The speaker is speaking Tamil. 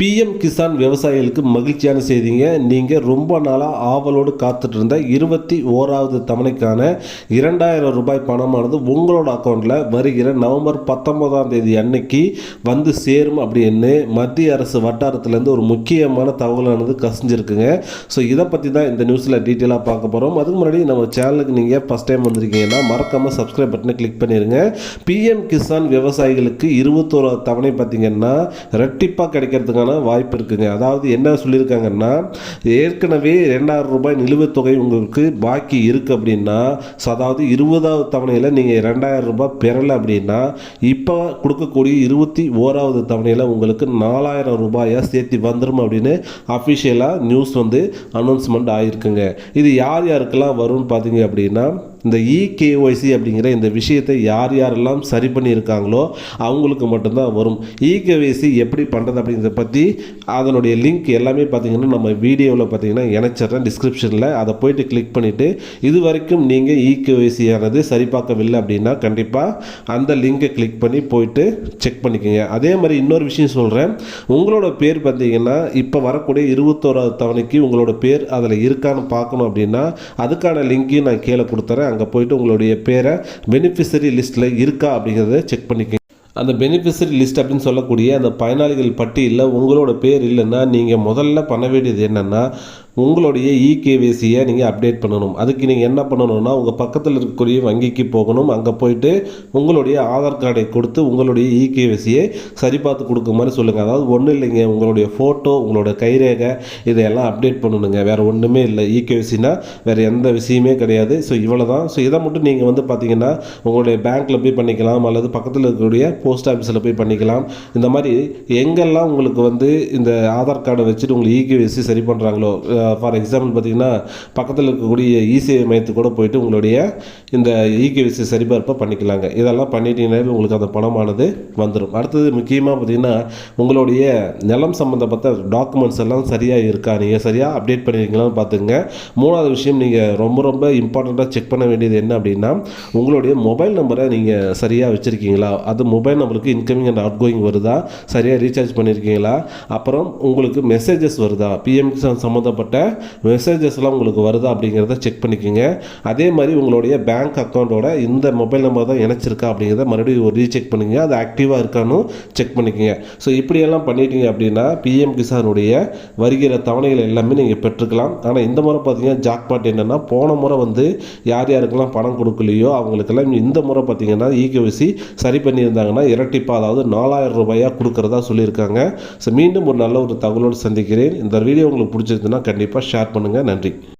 பிஎம் கிசான் விவசாயிகளுக்கு மகிழ்ச்சியான செய்திங்க. நீங்கள் ரொம்ப நாளாக ஆவலோடு காத்துட்டு இருந்த இருபத்தி ஓராவது தவணைக்கான இரண்டாயிரம் ரூபாய் பணமானது உங்களோட அக்கௌண்ட்டில் வருகிற நவம்பர் பத்தொன்பதாம் தேதி அன்னைக்கு வந்து சேரும் அப்படின்னு மத்திய அரசு வட்டாரத்துலேருந்து ஒரு முக்கியமான தகவலானது கசிஞ்சிருக்குங்க. ஸோ இதை பற்றி தான் இந்த நியூஸில் டீட்டெயிலாக பார்க்க போகிறோம் அதுக்கு முன்னாடி நம்ம சேனலுக்கு நீங்கள் ஃபஸ்ட் டைம் வந்திருக்கீங்கன்னா மறக்காமல் சப்ஸ்கிரைப் பட்டனை கிளிக் பண்ணிடுங்க பிஎம் கிசான் விவசாயிகளுக்கு இருபத்தோராவது தவணை பார்த்தீங்கன்னா ரெட்டிப்பாக கிடைக்கிறதுக்கான வாய்ப்பு இருக்குங்க. அதாவது என்ன சொல்லியிருக்காங்கன்னா ஏற்கனவே ரெண்டாயிரம் ரூபாய் நிலுவைத் தொகை உங்களுக்கு பாக்கி இருக்குது அப்படின்னா அதாவது இருபதாவது தவணையில் நீங்கள் ரெண்டாயிரம் ரூபாய் பெறலை அப்படின்னா இப்போ கொடுக்கக்கூடிய இருபத்தி ஓராவது தவணையில் உங்களுக்கு நாலாயிரம் ரூபாயை சேர்த்து வந்துடும் அப்படின்னு அஃபிஷியலாக நியூஸ் வந்து அனௌன்ஸ்மெண்ட் ஆகிருக்குங்க இது யார் யாருக்கெல்லாம் வரும்னு பார்த்தீங்க அப்படின்னா இந்த இகேஒய்சி அப்படிங்கிற இந்த விஷயத்தை யார் யாரெல்லாம் சரி பண்ணியிருக்காங்களோ அவங்களுக்கு மட்டும்தான் வரும். இகேஒய்சி எப்படி பண்ணுறது அப்படிங்கிறத பற்றி அதனுடைய லிங்க் எல்லாமே பார்த்தீங்கன்னா நம்ம வீடியோவில் பார்த்தீங்கன்னா இணைச்சிட்றேன் டிஸ்கிரிப்ஷனில் அதை போயிட்டு கிளிக் பண்ணிவிட்டு இது வரைக்கும் நீங்கள் இகேஒய்சி ஆனது சரிபார்க்கவில்லை அப்படின்னா கண்டிப்பாக அந்த லிங்கை கிளிக் பண்ணி போயிட்டு செக் பண்ணிக்கோங்க. அதே மாதிரி இன்னொரு விஷயம் சொல்கிறேன் உங்களோட பேர் பார்த்தீங்கன்னா இப்போ வரக்கூடிய இருபத்தோராவது தவணைக்கு உங்களோட பேர் அதில் இருக்கான்னு பார்க்கணும் அப்படின்னா அதுக்கான லிங்க்கையும் நான் கீழே கொடுத்துறேன். அங்கே போயிட்டு உங்களுடைய பேரை பெனிஃபிஷரி லிஸ்ட்டில் இருக்கா அப்படிங்கிறத செக் பண்ணிக்கோங்க. அந்த பெனிஃபிஷரி லிஸ்ட் அப்படின்னு சொல்லக்கூடிய அந்த பயனாளிகள் பட்டியலில் உங்களோட பேர் இல்லைன்னா நீங்கள் முதல்ல பண்ண வேண்டியது என்னென்னா உங்களுடைய இகேவிசியை நீங்கள் அப்டேட் பண்ணணும். அதுக்கு நீங்கள் என்ன பண்ணணும்னா உங்கள் பக்கத்தில் இருக்கக்கூடிய வங்கிக்கு போகணும். அங்கே போயிட்டு உங்களுடைய ஆதார் கார்டை கொடுத்து உங்களுடைய இகேவிசியை சரி பார்த்து கொடுக்க மாதிரி சொல்லுங்கள் அதாவது ஒன்றும் இல்லைங்க உங்களுடைய ஃபோட்டோ உங்களோட கைரேகை இதையெல்லாம் அப்டேட் பண்ணணுங்க. வேறு ஒன்றுமே இல்லை. இகேவிசினா வேறு எந்த விஷயமே கிடையாது. ஸோ இவ்வளோ தான் ஸோ இதை மட்டும் நீங்கள் வந்து பார்த்தீங்கன்னா உங்களுடைய பேங்க்கில் போய் பண்ணிக்கலாம் அல்லது பக்கத்தில் இருக்கக்கூடிய போஸ்ட் ஆஃபீஸில் போய் பண்ணிக்கலாம். இந்த மாதிரி எங்கெல்லாம் உங்களுக்கு வந்து இந்த ஆதார் கார்டை வச்சுட்டு உங்களுக்கு இகேவிசி சரி பண்ணுறாங்களோ ஃபார் எக்ஸாம்பிள் பார்த்தீங்கன்னா பக்கத்தில் இருக்கக்கூடிய இசிஐ மையத்துக்கு கூட போயிட்டு உங்களுடைய இந்த இகேவிசி சரிபார்ப்பை பண்ணிக்கலாங்க. இதெல்லாம் பண்ணிட்டீங்கன்னாவே உங்களுக்கு அந்த பணமானது வந்துடும் அடுத்தது முக்கியமாக பார்த்தீங்கன்னா உங்களுடைய நிலம் சம்மந்தப்பட்ட டாக்குமெண்ட்ஸ் எல்லாம் சரியாக இருக்கா? நீங்கள் சரியாக அப்டேட் பண்ணியிருக்கீங்களான்னு பார்த்துங்க மூணாவது விஷயம் நீங்கள் ரொம்ப ரொம்ப இம்பார்ட்டண்ட்டாக செக் பண்ண வேண்டியது என்ன அப்படின்னா உங்களுடைய மொபைல் நம்பரை நீங்கள் சரியாக வச்சுருக்கீங்களா? அது மொபைல் நம்மளுக்கு இன்கமிங் அண்ட் அவுட் கோயிங் வருதா? சரியாக ரீசார்ஜ் பண்ணியிருக்கீங்களா அப்புறம் உங்களுக்கு மெசேஜஸ் வருதா? பிஎம் கிசான் சம்மந்தப்பட்ட மெசேஜஸ்லாம் உங்களுக்கு வருதா அப்படிங்கிறத செக் பண்ணிக்கோங்க. அதே மாதிரி உங்களுடைய பேங்க் அக்கௌண்ட்டோட இந்த மொபைல் நம்பர் தான் இணைச்சிருக்கா அப்படிங்கிறத மறுபடியும் ஒரு ரீசெக் பண்ணுங்க. அது ஆக்டிவாக இருக்கான்னு செக் பண்ணிக்கோங்க. ஸோ இப்படியெல்லாம் பண்ணிட்டீங்க அப்படின்னா பிஎம் கிசானுடைய வருகிற தவணைகள் எல்லாமே நீங்கள் பெற்றுக்கலாம். ஆனால் இந்த முறை பார்த்தீங்கன்னா ஜாக்பாட் என்னென்னா போன முறை வந்து யார் யாருக்கெல்லாம் பணம் கொடுக்கலையோ அவங்களுக்கெல்லாம் இந்த முறை பார்த்தீங்கன்னா இகேவிசி சரி பண்ணியிருந்தாங்கன்னா இரட்டிப்பாக அதாவது நாலாயிரம் ரூபாயாக கொடுக்குறதா சொல்லியிருக்காங்க. ஸோ மீண்டும் ஒரு நல்ல ஒரு தகவலோடு சந்திக்கிறேன். இந்த வீடியோ உங்களுக்கு பிடிச்சிருந்துன்னா கண்டிப்பாக ஷேர் பண்ணுங்கள் நன்றி.